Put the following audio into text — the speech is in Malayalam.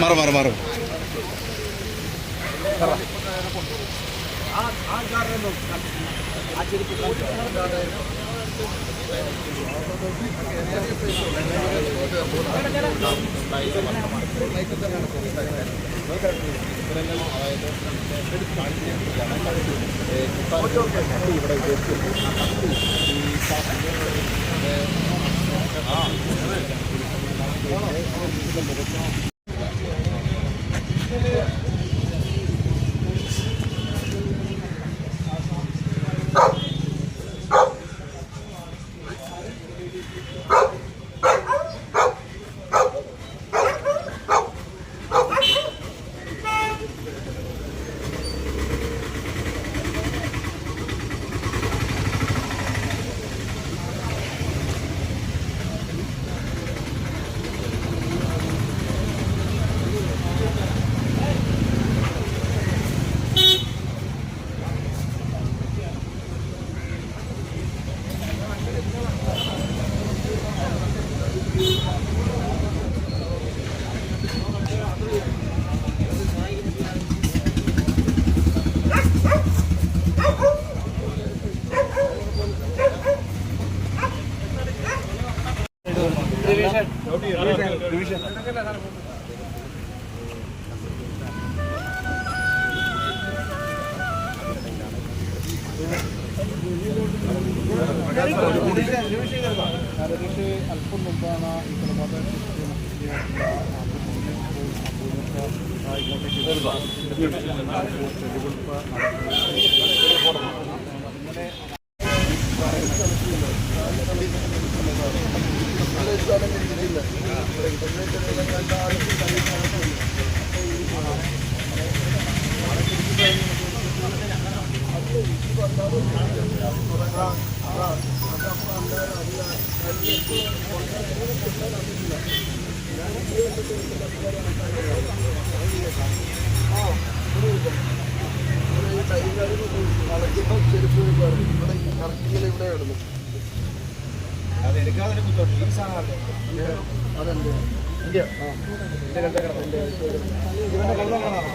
മാറും മാറും മാറും. ആ. Gracias. ഇവിടെ കറക്റ്റിൽ ഇവിടെ ഇടുന്നു അത് എടുക്കാതെ ഒരു ബുദ്ധിമുട്ട് ഈ സാധനം അതെന്ത്? ഇവന്റെ കള്ളങ്ങളാണോ